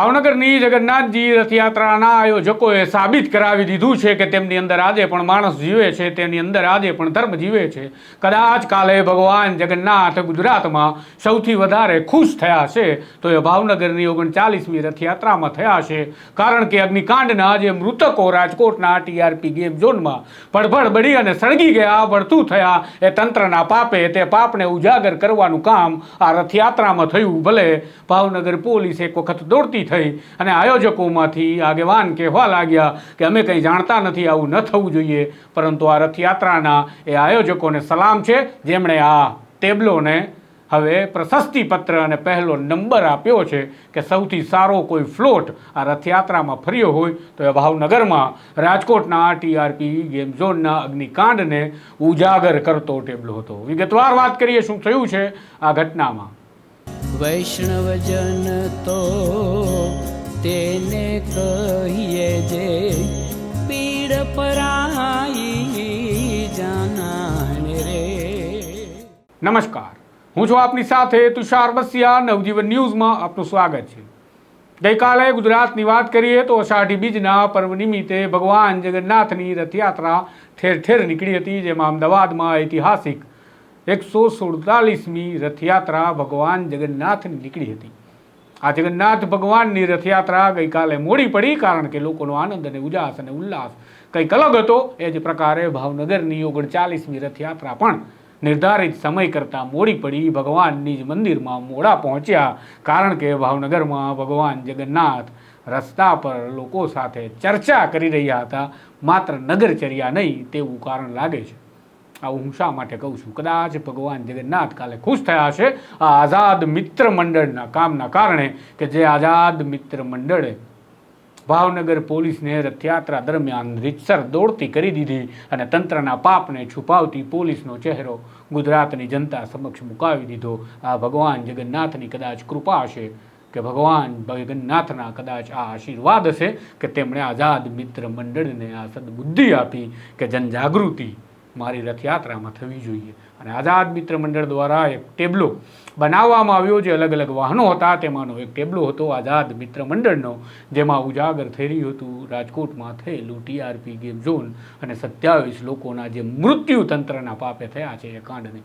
ભાવનગરની જગન્નાથજી રથયાત્રાના આયોજકોએ સાબિત કરાવી દીધું છે કે તેમની અંદર આજે પણ માણસ જીવે છે, તેની અંદર આજે પણ ધર્મ જીવે છે. કદાચ કાલે ભગવાન જગન્નાથ ગુજરાતમાં સૌથી વધારે ખુશ થયા છે, તો એ ભાવનગરની ઓગણચાલીસમી રથયાત્રામાં થયા છે. કારણ કે અગ્નિકાંડના જે મૃતકો રાજકોટના ટીઆરપી ગેમ ઝોનમાં પડભડ બળી અને સળગી ગયા વળતું થયા. એ તંત્રના પાપે તે પાપને ઉજાગર કરવાનું કામ આ રથયાત્રામાં થયું. ભલે ભાવનગર પોલીસ એક વખત દોડતી થઈ અને આયોજકોમાંથી આગેવાન કહેવા લાગ્યા કે અમે કંઈ જાણતા નથી, આવું ન થવું જોઈએ. પરંતુ આ રથયાત્રાના એ આયોજકોને સલામ છે. જેમણે આ ટેબલોને હવે પ્રશસ્તિપત્ર અને પહેલો નંબર આપ્યો છે કે સૌથી સારો કોઈ ફ્લોટ આ રથયાત્રામાં ફર્યો હોય તો એ ભાવનગરમાં રાજકોટના ટીઆરપી ગેમ ઝોનના અગ્નિકાંડને ઉજાગર કરતો ટેબલો હતો. વિગતવાર વાત કરીએ શું થયું છે આ ઘટનામાં? વૈષ્ણવજન તો તેને કહીએ જે પીડ પરાઈ જાનાને રે. નમસ્કાર. હું છું આપની સાથે તુષાર બસિયા નવજીવન ન્યૂઝમાં આપનું સ્વાગત છે. ગઈકાલે ગુજરાતની વાત કરીએ તો અષાઢી બીજના પર્વ નિમિત્તે ભગવાન જગન્નાથની રથયાત્રા ઠેર ઠેર નીકળી હતી, જેમાં અમદાવાદમાં ઐતિહાસિક એકસો સુડતાલીસમી રથયાત્રા ભગવાન જગન્નાથની નીકળી હતી. આ જગન્નાથ ભગવાનની રથયાત્રા ગઈકાલે મોડી પડી કારણ કે લોકોનો આનંદ અને ઉલ્લાસ અને ઉલ્લાસ કંઈક અલગ હતો. એ જ પ્રકારે ભાવનગરની ઓગણચાલીસમી રથયાત્રા પણ નિર્ધારિત સમય કરતાં મોડી પડી ભગવાનની જ મંદિરમાં મોડા પહોંચ્યા કારણ કે ભાવનગરમાં ભગવાન જગન્નાથ રસ્તા પર લોકો સાથે ચર્ચા કરી રહ્યા હતા. માત્ર નગરચર્યા નહીં, તેવું કારણ લાગે છે. આવું હું શા માટે કહું છું? કદાચ ભગવાન જગન્નાથ કાલે ખુશ થયા છે આ આઝાદ મિત્ર મંડળના કામના કારણે કે જે આઝાદ મિત્ર મંડળે ભાવનગર પોલીસને રથયાત્રા દરમિયાન રીતસર દોડતી કરી દીધી અને તંત્રના પાપને છુપાવતી પોલીસનો ચહેરો ગુજરાતની જનતા સમક્ષ મુકાવી દીધો. આ ભગવાન જગન્નાથની કદાચ કૃપા હશે કે ભગવાન જગન્નાથના કદાચ આ આશીર્વાદ હશે કે તેમણે આઝાદ મિત્ર મંડળને આ સદબુદ્ધિ આપી કે જનજાગૃતિ મારી રથયાત્રામાં થવી જોઈએ. અને આઝાદ મિત્ર મંડળ દ્વારા એક ટેબલો બનાવવામાં આવ્યો જે અલગ અલગ વાહનો હતા. તેમાંનો એક ટેબલો હતો આઝાદ મિત્ર મંડળનો, જેમાં ઉજાગર થઈ રહ્યું હતું. રાજકોટમાં થયેલું ટીઆરપી ગેમ ઝોન અને સત્યાવીસ લોકોના જે મૃત્યુ તંત્રના પાપે થયા છે એ કાંડને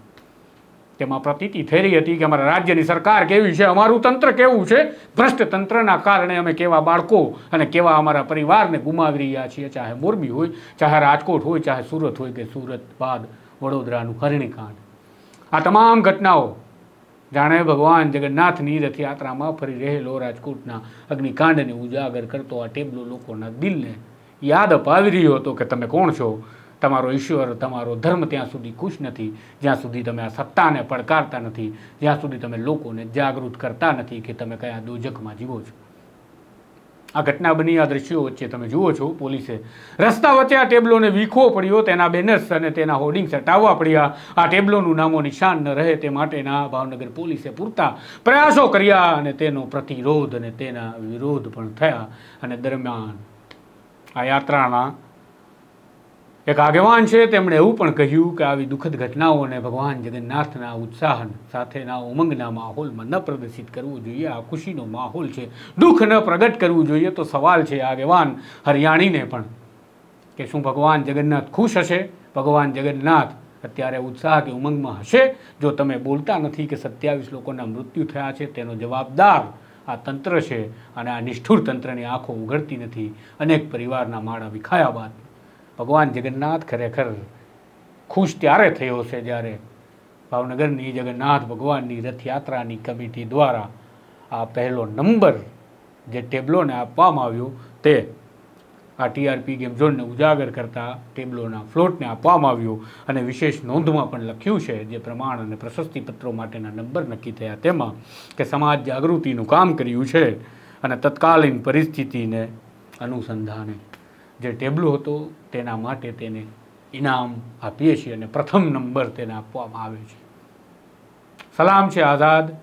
તેમાં પ્રતીતિ થઈ રહી હતી કે અમારા રાજ્યની સરકાર કેવી છે, અમારું તંત્ર કેવું છે? ભ્રષ્ટ તંત્રના કારણે અમે કેવા બાળકો અને કેવા અમારા પરિવારને ગુમાવી રહ્યા છીએ, ચાહે મોરબી હોય, ચાહે રાજકોટ હોય, ચાહે સુરત હોય કે સુરત બાદ વડોદરાનું હરણીકાંડ. આ તમામ ઘટનાઓ જાણે ભગવાન જગન્નાથની રથયાત્રામાં ફરી રહેલો રાજકોટના અગ્નિકાંડને ઉજાગર કરતો આ ટેબલો લોકોના દિલને યાદ અપાવી રહ્યો હતો કે તમે કોણ છો? તમારો ઈશ્વર, તમારો ધર્મ ત્યાં સુધી ખુશ નથી. જ્યાં સુધી તમે આ સત્તાને પડકારતા નથી, જ્યાં સુધી તમે લોકોને જાગૃત કરતા નથી કે તમે કયા દોજકમાં જીવો છો. આ ઘટના બની, આ દ્રશ્યો વચ્ચે તમે જુઓ છો, પોલીસે રસ્તા વચ્ચે આ ટેબલોને વીખવો પડ્યો, તેના બેનર્સ અને તેના હોર્ડિંગ્સ હટાવવા પડ્યા. આ ટેબલોનું નામો નિશાન ન રહે તે માટેના ભાવનગર પોલીસે પૂરતા પ્રયાસો કર્યા અને તેનો પ્રતિરોધ અને તેના વિરોધ પણ થયા. અને દરમિયાન આ યાત્રાના એક આગેવાન છે, તેમણે એવું પણ કહ્યું કે આવી દુઃખદ ઘટનાઓને ભગવાન જગન્નાથના ઉત્સાહ સાથેના ઉમંગના માહોલમાં ન પ્રદર્શિત કરવું જોઈએ, આ ખુશીનો માહોલ છે. દુઃખ ન પ્રગટ કરવું જોઈએ તો સવાલ છે, આગેવાન હરિયાણીને પણ કે શું ભગવાન જગન્નાથ ખુશ હશે? ભગવાન જગન્નાથ અત્યારે ઉત્સાહ કે ઉમંગમાં હશે? જો તમે બોલતા નથી કે સત્યાવીસ લોકોના મૃત્યુ થયા છે, તેનો જવાબદાર આ તંત્ર છે અને આ નિષ્ઠુર તંત્રની આંખો ઉઘડતી નથી. અનેક પરિવારના માળા વિખાયા બાદ ભગવાન જગન્નાથ ખરેખર ખુશ ત્યારે થયો છે જ્યારે ભાવનગરની જગન્નાથ ભગવાનની રથયાત્રાની કમિટી દ્વારા આ પહેલો નંબર જે ટેબલોને આપવામાં આવ્યો તે આ ટીઆરપી ગેમ ઝોનને ઉજાગર કરતા ટેબલોના ફ્લોટને આપવામાં આવ્યો અને વિશેષ નોંધમાં પણ લખ્યું છે જે પ્રમાણ અને પ્રશસ્તિ પત્રો માટેના નંબર નક્કી થયા તેમાં કે સમાજ જાગૃતિનું કામ કર્યું છે અને તત્કાલીન પરિસ્થિતિને અનુસંધાને જે ટેબલો હતો તેના માટે તેને ઇનામ આપીએ છીએ અને પ્રથમ નંબર તેને આપવામાં આવે છે. સલામ છે આઝાદ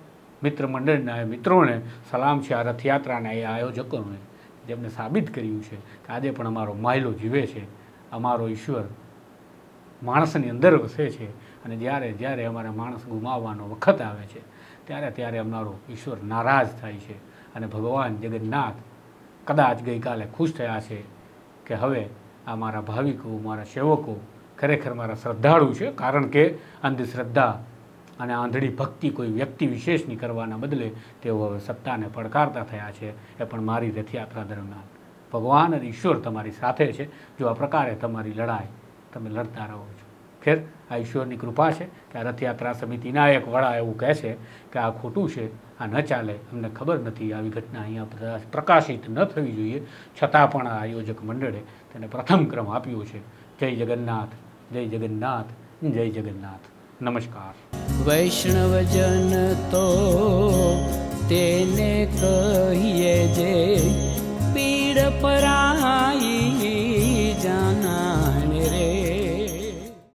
મિત્ર મંડળના મિત્રોને, સલામ છે આ રથયાત્રાના એ આયોજકોને જેમને સાબિત કર્યું છે કે આજે પણ અમારો માયલો જીવે છે, અમારો ઈશ્વર માણસની અંદર વસે છે અને જ્યારે જ્યારે અમારે માણસ ગુમાવવાનો વખત આવે છે, ત્યારે ત્યારે અમારો ઈશ્વર નારાજ થાય છે અને ભગવાન જગન્નાથ કદાચ ગઈકાલે ખુશ થયા છે કે હવે આ મારા ભાવિકો, મારા સેવકો ખરેખર મારા શ્રદ્ધાળુ છે, કારણ કે અંધશ્રદ્ધા અને આંધળી ભક્તિ કોઈ વ્યક્તિ વિશેષની કરવાના બદલે તેઓ હવે સત્તાને પડકારતા થયા છે, એ પણ મારી રથયાત્રા દરમિયાન. ભગવાન અને ઈશ્વર તમારી સાથે છે, જો આ પ્રકારે તમારી લડાઈ તમે લડતા રહો છો. ખેર, આ ઈશ્વરની કૃપા છે કે આ રથયાત્રા સમિતિના એક વડા એવું કહે છે કે આ ખોટું છે આ ન ચાલે. અમને ખબર નથી આવી ઘટના અહીંયા પ્રકાશિત ન થવી જોઈએ. છતાં પણ આ આયોજક મંડળે તેને પ્રથમ ક્રમ આપ્યો છે. જય જગન્નાથ જય જગન્નાથ જય જગન્નાથ. નમસ્કાર. વૈષ્ણવજન તો તેને કહીએ જે